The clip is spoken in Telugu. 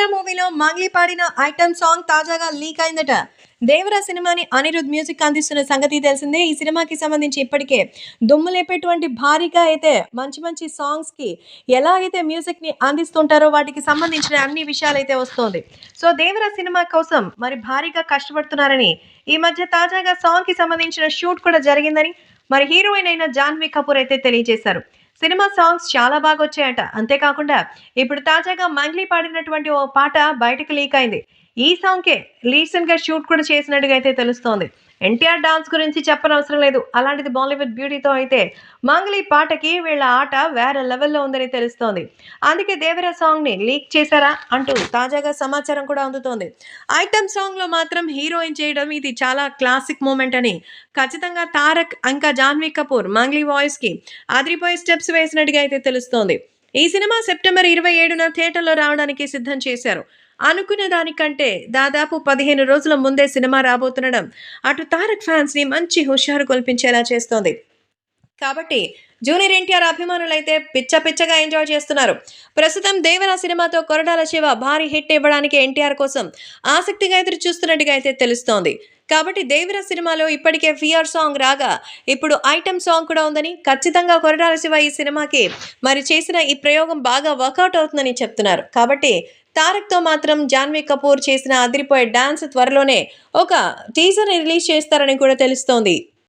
దేవర మూవీలో మంగ్లీ పాడిన ఐటమ్ సాంగ్ తాజాగా లీక్ అయిందట. దేవర సినిమాని అనిరుద్ మ్యూజిక్ అందిస్తున్న సంగతి తెలిసిందే. ఈ సినిమాకి సంబంధించి ఇప్పటికే దుమ్ము లేపేటువంటి భారీగా అయితే మంచి మంచి సాంగ్స్కి ఎలా అయితే మ్యూజిక్ని అందిస్తుంటారో వాటికి సంబంధించిన అన్ని విషయాలు అయితే వస్తోంది. సో దేవర సినిమా కోసం మరి భారీగా కష్టపడుతున్నారని ఈ మధ్య తాజాగా సాంగ్కి సంబంధించిన షూట్ కూడా జరిగిందని మరి హీరోయిన్ అయిన జాన్వీ కపూర్ అయితే తెలియజేశారు. సినిమా సాంగ్స్ చాలా బాగా వచ్చాయట అంతేకాకుండా ఇప్పుడు తాజాగా మంగ్లీ పాడినటువంటి ఓ పాట బయటకు లీక్ అయింది. ఈ సాంగ్కే రీసెంట్గా షూట్ కూడా చేసినట్టుగా అయితే తెలుస్తోంది. ఎన్టీఆర్ డాన్స్ గురించి చెప్పనవసరం లేదు. అలాంటిది బాలీవుడ్ బ్యూటీతో అయితే మంగ్లీ పాటకి వీళ్ళ ఆట వేరే లెవెల్లో ఉందని తెలుస్తోంది. అందుకే దేవర సాంగ్ని లీక్ చేశారా అంటూ తాజాగా సమాచారం కూడా అందుతోంది. ఐటమ్ సాంగ్లో మాత్రం హీరోయిన్ చేయడం ఇది చాలా క్లాసిక్ మూమెంట్ అని. ఖచ్చితంగా తారక్ ఇంకా జాన్వీ కపూర్ మంగ్లీ వాయిస్కి అదిరిపోయే స్టెప్స్ వేసినట్టుగా అయితే తెలుస్తోంది. ఈ సినిమా సెప్టెంబర్ ఇరవై ఏడున థియేటర్లో రావడానికి సిద్ధం చేశారు. అనుకున్న దానికంటే దాదాపు పదిహేను రోజుల ముందే సినిమా రాబోతుండడం అటు తారక్ ఫ్యాన్స్ని మంచి హుషారు కొల్పించేలా చేస్తోంది. కాబట్టి జూనియర్ ఎన్టీఆర్ అభిమానులైతే పిచ్చ పిచ్చగా ఎంజాయ్ చేస్తున్నారు. ప్రస్తుతం దేవరా సినిమాతో కొరడాల శివ భారీ హిట్ ఇవ్వడానికి ఎన్టీఆర్ కోసం ఆసక్తిగా ఎదురు చూస్తున్నట్టుగా అయితే తెలుస్తోంది. కాబట్టి దేవర సినిమాలో ఇప్పటికే ఫియర్ సాంగ్ రాగా ఇప్పుడు ఐటమ్ సాంగ్ కూడా ఉందని ఖచ్చితంగా కొరటాల శివ ఈ సినిమాకి మరి చేసిన ఈ ప్రయోగం బాగా వర్కౌట్ అవుతుందని చెప్తున్నారు. కాబట్టి తారక్తో మాత్రం జాన్వీ కపూర్ చేసిన అదిరిపోయే డాన్స్ త్వరలోనే ఒక టీజర్ని రిలీజ్ చేస్తారని కూడా తెలుస్తోంది.